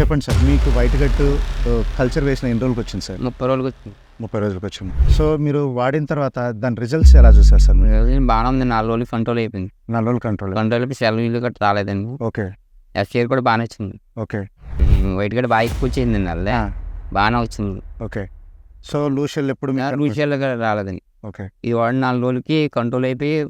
చెప్పండి సార్ మీకు వైట్గట్టు కల్చర్ వేసిన ఎన్ని రోజులకి వచ్చింది సార్? ముప్పై రోజులకి వచ్చింది. ముప్పై రోజులకి వచ్చింది. సో మీరు వాడిన తర్వాత దాని రిజల్ట్స్ ఎలా చూసారు సార్? బాగానే ఉంది నాలుగు రోజులు కంట్రోల్ అయిపోయింది. నాలుగు రోజులు కంట్రోల్ కంట్రోల్ అయిపోయి సెలవు ఇల్లు గట్రా రాలేదండి. ఓకే. ఎఫ్సిఆర్ కూడా బాగానే వచ్చింది. ఓకే. వైట్ గడ్డ బాగా ఎక్కువ వచ్చింది అల్లే బాగానే వచ్చింది. ఓకే. సో లూషల్ ఎప్పుడు కూడా రాలేదండి. ఓకే. ఈ వాడి నాలుగు రోజులకి కంట్రోల్ అయిపోయి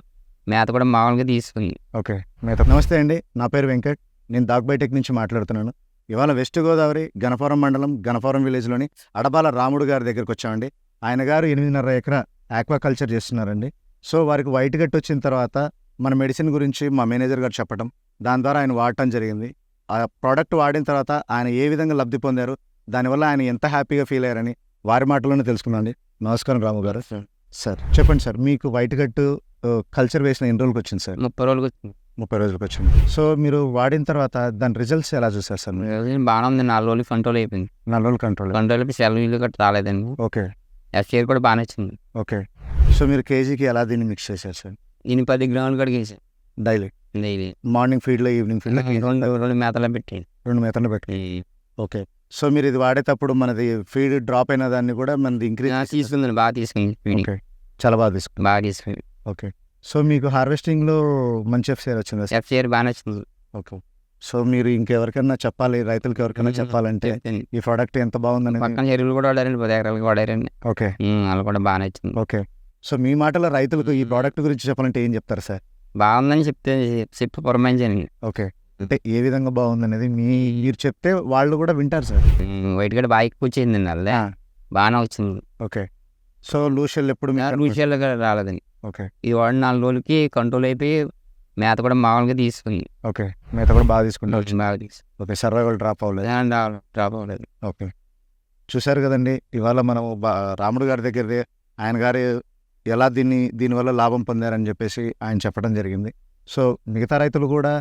మేత కూడా మామూలుగా తీసుకుంది ఓకే. మిగతా నమస్తే అండి నా పేరు వెంకట్. నేను దాగ్బైటెక్ నుంచి మాట్లాడుతున్నాను. ఇవాళ వెస్ట్ గోదావరి గణపురం మండలం గణపురం విలేజ్లోని అడబాల రాముడు గారి దగ్గరికి వచ్చామండి. ఆయన గారు ఎనిమిదిన్నర ఎకరా ఆక్వాకల్చర్ చేస్తున్నారండి. సో వారికి వైట్ గట్ వచ్చిన తర్వాత మన మెడిసిన్ గురించి మా మేనేజర్ గారు చెప్పడం దాని ద్వారా ఆయన వాడటం జరిగింది. ఆ ప్రోడక్ట్ వాడిన తర్వాత ఆయన ఏ విధంగా లబ్ధి పొందారు దానివల్ల ఆయన ఎంత హ్యాపీగా ఫీల్ అయ్యారని వారి మాటలోనే తెలుసుకుందండి నమస్కారం రాము గారు. సార్ చెప్పండి సార్ మీకు వైట్ గట్టు కల్చర్ వేసిన ఎన్ని రోజులకి వచ్చింది సార్? ముప్పై రోజులకి వచ్చింది ముప్పై రోజులకి వచ్చింది సో మీరు వాడిన తర్వాత దాని రిజల్ట్స్ ఎలా చూసారు సార్? మీరు బాగానే ఉంది. నాలుగు రోజులు కంట్రోల్ అయిపోయింది. నాలుగు రోజులు కంట్రోల్. కంట్రోల్ అయిపోయి ఇల్లు గట్రా రాలేదండి. ఓకే. ఎఫ్సిఆర్ కూడా బాగానే వచ్చింది. ఓకే. సో మీరు కేజీకి ఎలా దీన్ని మిక్స్ చేశారు సార్? దీని పది గ్రాములు కడిగేసాను డైలీ? డైలీ. మార్నింగ్ ఫీడ్లో ఈవినింగ్ ఫీడ్లో? రెండు రెండు మేతలో పెట్టి రెండు మెతలు పెట్టి ఓకే. సో మీరు ఇది వాడేటప్పుడు మనది ఫీడ్ డ్రాప్ అయిన దాన్ని కూడా మనది ఇంక్రీజ్ తీసుకుందండి. బాగా తీసుకుంది. ఓకే. చాలా బాగా తీసుకుంది. బాగా తీసుకుంది. ఓకే. సో మీకు హార్వెస్టింగ్లో మంచి ఎఫ్సీఆర్ వచ్చింది ఎఫ్సిఆర్ బాగానే వచ్చింది. ఓకే. సో మీరు ఇంకెవరికైనా చెప్పాలి రైతులకి ఎవరికైనా చెప్పాలంటే. ఈ ప్రోడక్ట్ ఎంత బాగుందనేది. పక్కన చెరువులు కూడా వాడారండి పది ఎకరాలు వాడారండి. ఓకే. వాళ్ళు కూడా బాగానే వచ్చింది. ఓకే. సో మీ మాటలో రైతులకు ఈ ప్రోడక్ట్ గురించి చెప్పాలంటే ఏం చెప్తారు సార్? బాగుందని చెప్తే చెప్పి పురమాయించండి ఓకే. అంటే ఏ విధంగా బాగుందనేది మీ మీరు చెప్తే వాళ్ళు కూడా వింటారు సార్. వైట్ గడ్డ బాగా ఎక్కువ వచ్చింది అల్లే బాగానే వచ్చింది. ఓకే. సో లూషల్ ఎప్పుడు కూడా రాలేదండి. ఓకే. ఈ వాడి నాలుగు రోజులకి కంట్రోల్ అయిపోయి మేత కూడా మామూలుగా తీసుకుంది ఓకే. మిగతా కూడా బాగా తీసుకుంటా వచ్చింది బాగా తీసుకుంది ఓకే. సర్వైవల్ డ్రాప్ అవ్వలేదు. డ్రాప్ అవ్వలేదు. ఓకే. చూశారు కదండి ఇవాళ మనం రాముడు గారి దగ్గర ఆయన గారు ఎలా దీన్ని దీనివల్ల లాభం పొందారని చెప్పేసి ఆయన చెప్పడం జరిగింది. సో మిగతా రైతులు కూడా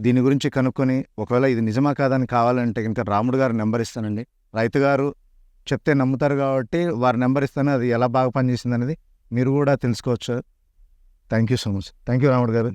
దీని గురించి కనుక్కొని ఒకవేళ ఇది నిజమా కాదని కావాలంటే కనుక రాముడు గారి నెంబర్ ఇస్తానండి. రైతు గారు చెప్తే నమ్ముతారు కాబట్టి వారి నెంబర్ ఇస్తాను అది ఎలా బాగా పనిచేసింది అనేది మీరు కూడా తెలుసుకోవచ్చు. Thank you so much thank you Ramudu garu